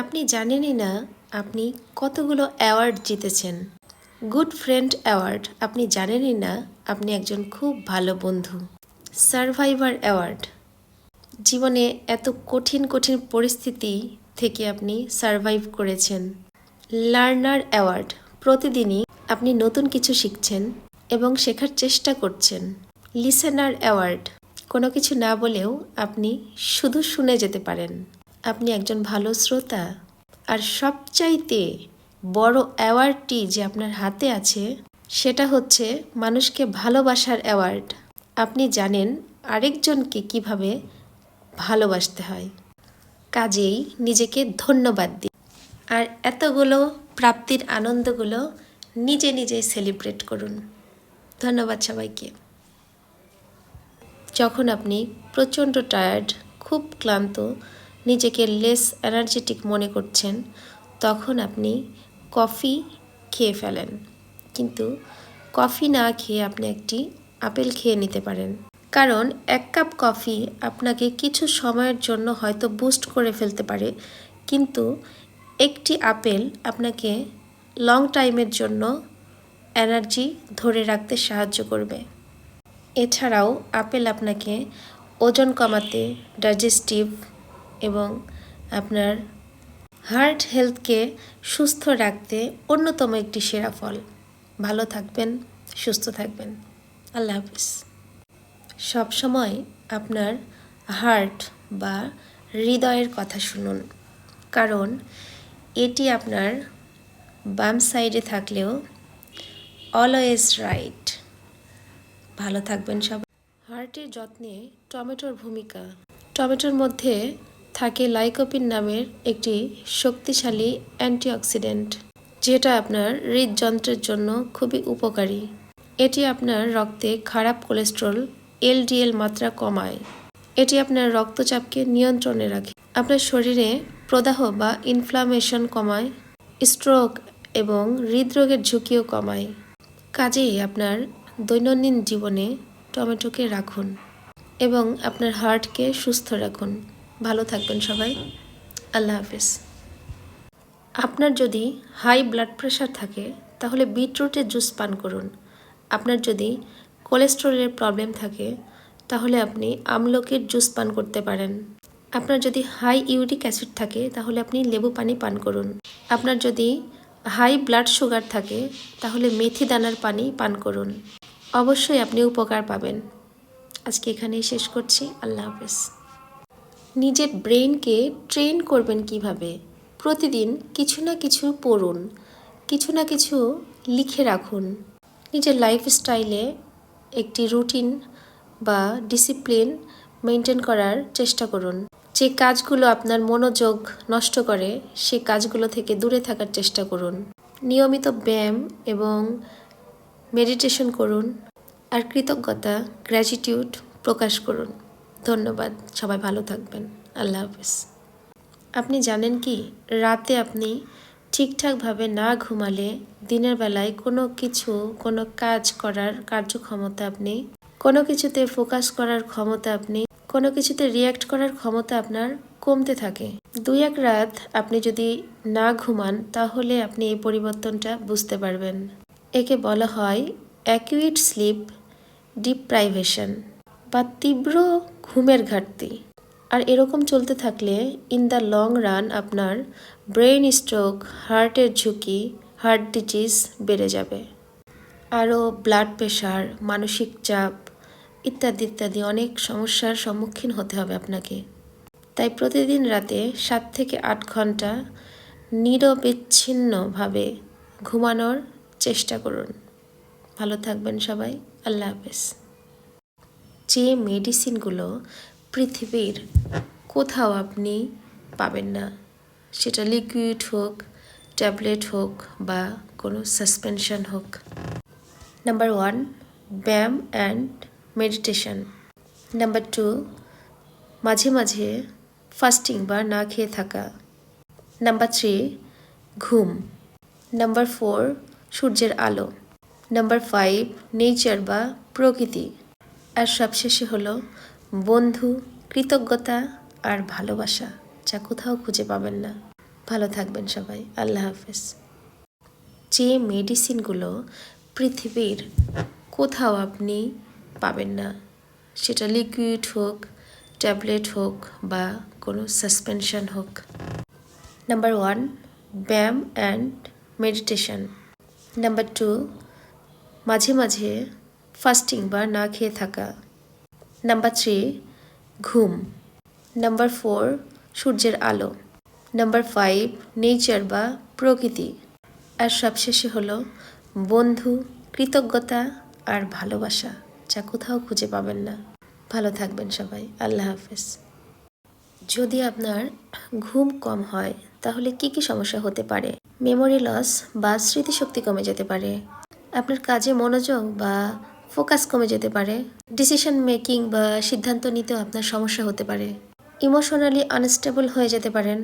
আপনি জানেনই না আপনি কতগুলো অ্যাওয়ার্ড জিতেছেন। গুড ফ্রেন্ড অ্যাওয়ার্ড, আপনি জানেনই না আপনি একজন খুব ভালো বন্ধু। Survivor award. জীবনে এত কঠিন কঠিন পরিস্থিতি থেকে আপনি সার্ভাইভ করেছেন। লার্নার অ্যাওয়ার্ড, প্রতিদিনই আপনি নতুন কিছু শিখছেন এবং শেখার চেষ্টা করছেন। লিসেনার অ্যাওয়ার্ড, কোনো কিছু না বলেও আপনি শুধু শুনে যেতে পারেন। আপনি একজন ভালো শ্রোতা। আর সবচাইতে বড় অ্যাওয়ার্ডটি যে আপনার হাতে আছে, সেটা হচ্ছে মানুষকে ভালোবাসার অ্যাওয়ার্ড। আপনি জানেন আরেকজনকে কীভাবে ভালোবাসতে হয়। কাজেই নিজেকে ধন্যবাদ দিন আর এতগুলো প্রাপ্তির আনন্দগুলো নিজে নিজেই সেলিব্রেট করুন। ধন্যবাদ সবাইকে। যখন আপনি প্রচণ্ড টায়ার্ড খুব ক্লান্ত নিজেকে লেস এনার্জেটিক মনে করছেন, তখন আপনি কফি খেয়ে ফেলেন। কিন্তু কফি না খেয়ে আপনি একটি আপেল খেয়ে নিতে পারেন। কারণ এক কাপ কফি আপনাকে কিছু সময়ের জন্য হয়তো বুস্ট করে ফেলতে পারে, কিন্তু একটি আপেল আপনাকে লং টাইমের জন্য এনার্জি ধরে রাখতে সাহায্য করবে। এছাড়াও আপেল আপনাকে ওজন কমাতে ডাইজেস্টিভ এবং আপনার হার্ট হেলথকে সুস্থ রাখতে অন্যতম একটি সেরা ফল। ভালো থাকবেন, সুস্থ থাকবেন। আল্লাহ হাফিজ। সবসময় আপনার হার্ট বা হৃদয়ের কথা শুনুন, কারণ এটি আপনার বাম সাইডে থাকলেও অলওয়েজ রাইট ভালো থাকবেন সব হার্টের যত্নে টমেটোর ভূমিকা। টমেটোর মধ্যে থাকে লাইকোপিন নামের একটি শক্তিশালী অ্যান্টিঅক্সিডেন্ট, যেটা আপনার হৃদযন্ত্রের জন্য খুবই উপকারী। এটি আপনার রক্তে খারাপ কোলেস্ট্রল, এলডিএল মাত্রা কমায়। এটি আপনার রক্তচাপকে নিয়ন্ত্রণে রাখে। আপনার শরীরে প্রদাহ বা ইনফ্লামেশন কমায় স্ট্রোক এবং হৃদরোগের ঝুঁকিও কমায়। কাজেই আপনার দৈনন্দিন জীবনে টমেটোকে রাখুন এবং আপনার হার্টকে সুস্থ রাখুন। ভালো থাকবেন সবাই। আল্লাহ হাফিজ। আপনার যদি হাই ব্লাড প্রেশার থাকে, তাহলে বিটরুটের জুস পান করুন। আপনার যদি কোলেস্ট্রলের প্রবলেম থাকে, তাহলে আপনি আমলকির জুস পান করতে পারেন। আপনার যদি হাই ইউরিক অ্যাসিড থাকে, তাহলে আপনি লেবু পানি পান করুন। আপনার যদি হাই ব্লাড সুগার থাকে, তাহলে মেথি দানার পানি পান করুন। অবশ্যই আপনি উপকার পাবেন। আজকে এখানেই শেষ করছি। আল্লাহ হাফেজ। নিজের ব্রেনকে ট্রেন করবেন কীভাবে? প্রতিদিন কিছু না কিছু পড়ুন, কিছু না কিছু লিখে রাখুন। নিজের লাইফস্টাইলে একটি রুটিন বা ডিসিপ্লিন মেনটেন করার চেষ্টা করুন। যে কাজগুলো আপনার মনোযোগ নষ্ট করে, সে কাজগুলো থেকে দূরে থাকার চেষ্টা করুন। নিয়মিত ব্যায়াম এবং মেডিটেশন করুন আর কৃতজ্ঞতা গ্র্যাটিটিউড প্রকাশ করুন। ধন্যবাদ। সবাই ভালো থাকবেন। আল্লাহ হাফিজ। আপনি জানেন কি, রাতে আপনি ঠিকঠাকভাবে না ঘুমালে দিনের বেলায় কোনো কিছু, কোনো কাজ করার কার্যক্ষমতা আপনি, কোনো কিছুতে ফোকাস করার ক্ষমতা আপনি, কোনো কিছুতে রিয়্যাক্ট করার ক্ষমতা আপনার কমতে থাকে। দুই এক রাত আপনি যদি না ঘুমান, তাহলে আপনি এই পরিবর্তনটা বুঝতে পারবেন। একে বলা হয় অ্যাকিউইট স্লিপ ডিপ্রাইভেশন বা তীব্র ঘুমের ঘাটতি। আর এরকম চলতে থাকলে ইন দ্য লং রান আপনার ব্রেন স্ট্রোক হার্টের ঝুঁকি হার্ট ডিজিজ বেড়ে যাবে। আরও ব্লাড প্রেশার মানসিক চাপ ইত্যাদি ইত্যাদি অনেক সমস্যার সম্মুখীন হতে হবে আপনাকে। তাই প্রতিদিন রাতে সাত থেকে আট ঘণ্টা নিরবিচ্ছিন্নভাবে ঘুমানোর চেষ্টা করুন। ভালো থাকবেন সবাই। আল্লাহ হাফেজ। যে মেডিসিনগুলো পৃথিবীর কোথাও আপনি পাবেন না, সেটা লিকুইড হোক, ট্যাবলেট হোক বা কোনো সাসপেনশন হোক। নাম্বার ওয়ান, ব্যায়াম অ্যান্ড মেডিটেশন। নাম্বার টু, মাঝে মাঝে ফাস্টিং বা না খেয়ে থাকা। নাম্বার থ্রি, ঘুম। নাম্বার ফোর, সূর্যের আলো। নাম্বার ফাইভ, নেচার বা প্রকৃতি। আর সবশেষে হলো বন্ধু, কৃতজ্ঞতা আর ভালোবাসা, যা কোথাও খুঁজে পাবেন না। ভালো থাকবেন সবাই। আল্লাহ হাফেজ। যে মেডিসিনগুলো পৃথিবীর কোথাও আপনি পাবেন না, সেটা লিকুইড হোক, ট্যাবলেট হোক বা কোনো সাসপেনশন হোক। নাম্বার ওয়ান, ব্যায়াম অ্যান্ড মেডিটেশন। নাম্বার টু, মাঝে মাঝে ফাস্টিং বা না খেয়ে থাকা নাম্বার থ্রি ঘুম নাম্বার ফোর সূর্যের আলো নাম্বার ফাইভ নেচার বা প্রকৃতি আর সবশেষে হলো বন্ধু কৃতজ্ঞতা আর ভালোবাসা যা কোথাও খুঁজে পাবেন না ভালো থাকবেন সবাই আল্লাহ হাফেজ যদি আপনার ঘুম কম হয় তাহলে কি কি সমস্যা হতে পারে মেমোরি লস বা স্মৃতিশক্তি কমে যেতে পারে আপনার কাজে মনোযোগ বা ফোকাস কমে যেতে পারে। ডিসিশন মেকিং বা সিদ্ধান্ত নিতেও আপনার সমস্যা হতে পারে। ইমোশনালি আনস্টেবল হয়ে যেতে পারেন।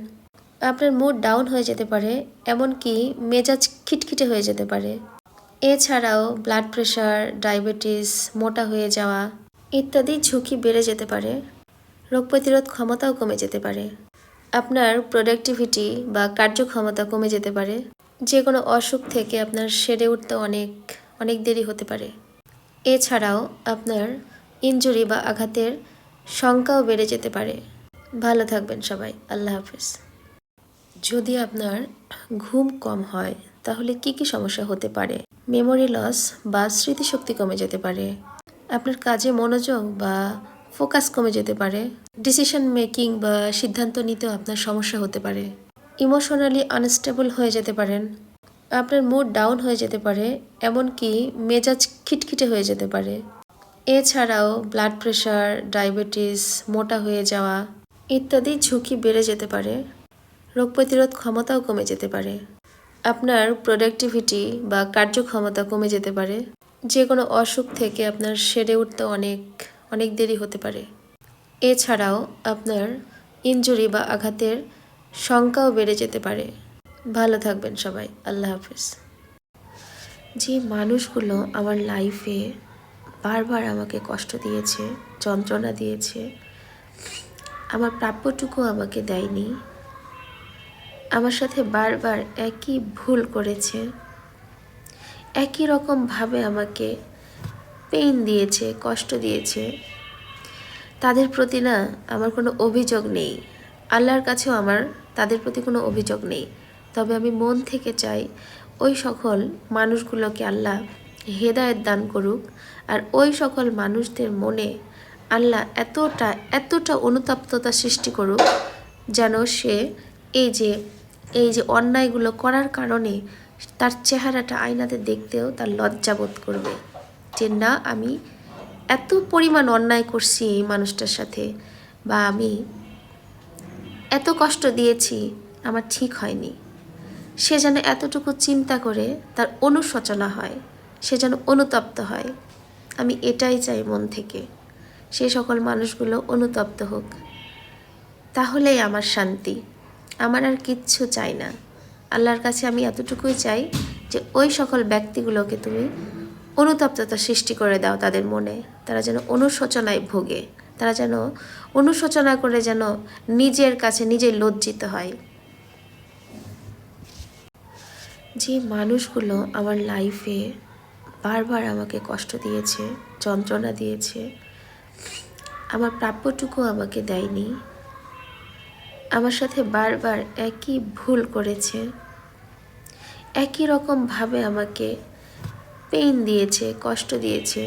আপনার মুড ডাউন হয়ে যেতে পারে, এমনকি মেজাজ খিটখিটে হয়ে যেতে পারে। এছাড়াও ব্লাড প্রেশার ডায়াবেটিস মোটা হয়ে যাওয়া ইত্যাদি ঝুঁকি বেড়ে যেতে পারে। রোগ প্রতিরোধ ক্ষমতাও কমে যেতে পারে। আপনার প্রোডাক্টিভিটি বা কার্যক্ষমতা কমে যেতে পারে। যে কোনো অসুখ থেকে আপনার সেরে উঠতে অনেক অনেক দেরি হতে পারে। এছাড়াও আপনার ইনজুরি বা আঘাতের সংখ্যাও বেড়ে যেতে পারে। ভালো থাকবেন সবাই। আল্লাহ হাফিজ। যদি আপনার ঘুম কম হয়, তাহলে কি কি সমস্যা হতে পারে? মেমোরি লস বা স্মৃতিশক্তি কমে যেতে পারে। আপনার কাজে মনোযোগ বা ফোকাস কমে যেতে পারে। ডিসিশন মেকিং বা সিদ্ধান্ত নিতেও আপনার সমস্যা হতে পারে। ইমোশনালি আনস্টেবল হয়ে যেতে পারেন। আপনার মুড ডাউন হয়ে যেতে পারে, এমনকি মেজাজ খিটখিটে হয়ে যেতে পারে। এছাড়াও ব্লাড প্রেশার ডায়াবেটিস মোটা হয়ে যাওয়া ইত্যাদি ঝুঁকি বেড়ে যেতে পারে। রোগ প্রতিরোধ ক্ষমতাও কমে যেতে পারে। আপনার প্রোডাক্টিভিটি বা কার্যক্ষমতা কমে যেতে পারে। যে কোনো অসুখ থেকে আপনার সেরে উঠতে অনেক অনেক দেরি হতে পারে। এছাড়াও আপনার ইনজুরি বা আঘাতের সংখ্যাও বেড়ে যেতে পারে। ভালো থাকবেন সবাই। আল্লাহ হাফিজ। যে মানুষগুলো আমার লাইফে বারবার আমাকে কষ্ট দিয়েছে, যন্ত্রণা দিয়েছে, আমার প্রাপ্যটুকু আমাকে দেয়নি, আমার সাথে বারবার একই ভুল করেছে, একই রকমভাবে আমাকে পেইন দিয়েছে, কষ্ট দিয়েছে, তাদের প্রতি না আমার কোনো অভিযোগ নেই। আল্লাহর কাছেও আমার তাদের প্রতি কোনো অভিযোগ নেই। তবে আমি মন থেকে চাই ওই সকল মানুষগুলোকে আল্লাহ হেদায়েত দান করুক আর ওই সকল মানুষদের মনে আল্লাহ এতটা এতটা অনুতপ্ততা সৃষ্টি করুক যেন সে এই যে এই যে অন্যায়গুলো করার কারণে তার চেহারাটা আয়নাতে দেখতেও তার লজ্জাবোধ করবে যে না, আমি এত পরিমাণ অন্যায় করছি এই মানুষটার সাথে বা আমি এত কষ্ট দিয়েছি, আমার ঠিক হয়নি। সে যেন এতটুকু চিন্তা করে তার অনুশোচনা হয়, সে যেন অনুতপ্ত হয়। আমি এটাই চাই মন থেকে, সে সকল মানুষগুলো অনুতপ্ত হোক। তাহলেই আমার শান্তি। আমার আর কিচ্ছু চাই না। আল্লাহর কাছে আমি এতটুকুই চাই যে ওই সকল ব্যক্তিগুলোকে তুমি অনুতপ্ততা সৃষ্টি করে দাও তাদের মনে। তারা যেন অনুশোচনায় ভোগে। তারা যেন অনুশোচনা করে যেন নিজের কাছে নিজে লজ্জিত হয়। যে মানুষগুলো আমার লাইফে বারবার আমাকে কষ্ট দিয়েছে, যন্ত্রণা দিয়েছে, আমার প্রাপ্যটুকু আমাকে দেয়নি, আমার সাথে বারবার একই ভুল করেছে, একই রকমভাবে আমাকে পেইন দিয়েছে, কষ্ট দিয়েছে,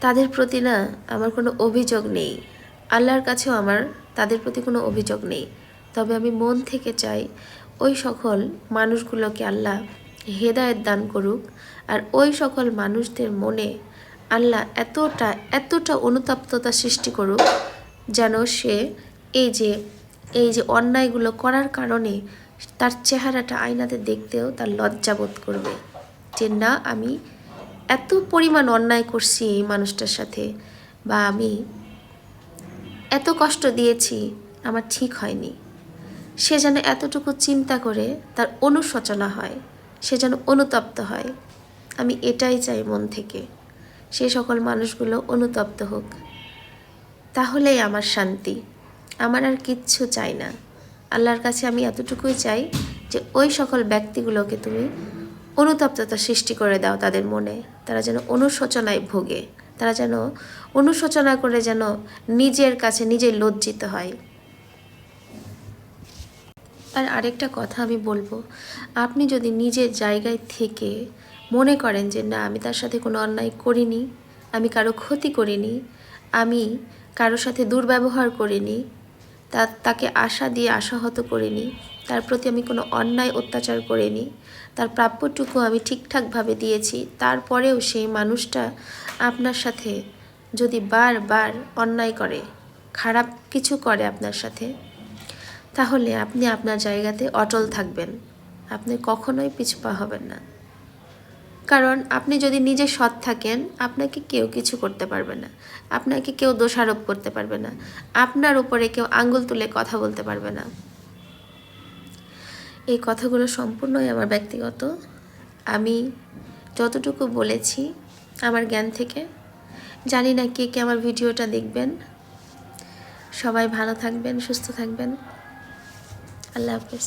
তাদের প্রতি না আমার কোনো অভিযোগ নেই। আল্লাহর কাছেও আমার তাদের প্রতি কোনো অভিযোগ নেই। তবে আমি মন থেকে চাই ওই সকল মানুষগুলোকে আল্লাহ হেদায়েত দান করুক আর ওই সকল মানুষদের মনে আল্লাহ এতটা এতটা অনুতপ্ততা সৃষ্টি করুক যেন সে এই যে এই যে অন্যায়গুলো করার কারণে তার চেহারাটা আয়নাতে দেখতেও তার লজ্জাবোধ করবে যে না, আমি এত পরিমাণ অন্যায় করছি এই মানুষটার সাথে বা আমি এত কষ্ট দিয়েছি, আমার ঠিক হয়নি। সে যেন এতটুকু চিন্তা করে তার অনুশোচনা হয়, সে যেন অনুতপ্ত হয়। আমি এটাই চাই মন থেকে, সে সকল মানুষগুলো অনুতপ্ত হোক। তাহলেই আমার শান্তি। আমার আর কিচ্ছু চাই না। আল্লাহর কাছে আমি এতটুকুই চাই যে ওই সকল ব্যক্তিগুলোকে তুমি অনুতপ্ততা সৃষ্টি করে দাও তাদের মনে। তারা যেন অনুশোচনায় ভোগে। তারা যেন অনুশোচনা করে যেন নিজের কাছে নিজে লজ্জিত হয়। আর আরেকটা কথা আমি বলব, আপনি যদি নিজের জায়গায় থেকে মনে করেন যে, না, আমি তার সাথে কোনো অন্যায় করিনি, আমি কারও ক্ষতি করিনি, আমি কারও সাথে দুর্ব্যবহার করিনি, তা, তাকে আশা দিয়ে আশাহত করিনি, তার প্রতি আমি কোনো অন্যায় অত্যাচার করিনি, তার প্রাপ্যটুকু আমি ঠিকঠাকভাবে দিয়েছি, তারপরেও সেই মানুষটা আপনার সাথে যদি বারবার অন্যায় করে, খারাপ কিছু করে আপনার সাথে তাহলে আপনি আপনার জায়গাতে অটল থাকবেন। আপনি কখনোই পিছপা হবেন না। কারণ আপনি যদি নিজে সৎ থাকেন, আপনাকে কেউ কিছু করতে পারবে না। আপনাকে কেউ দোষারোপ করতে পারবে না। আপনার উপরে কেউ আঙ্গুল তুলে কথা বলতে পারবে না। এই কথাগুলো সম্পূর্ণই আমার ব্যক্তিগত। আমি যতটুকু বলেছি আমার জ্ঞান থেকে। জানি না কে কে আমার ভিডিওটা দেখবেন। সবাই ভালো থাকবেন, সুস্থ থাকবেন। আল্লাহ হাফেজ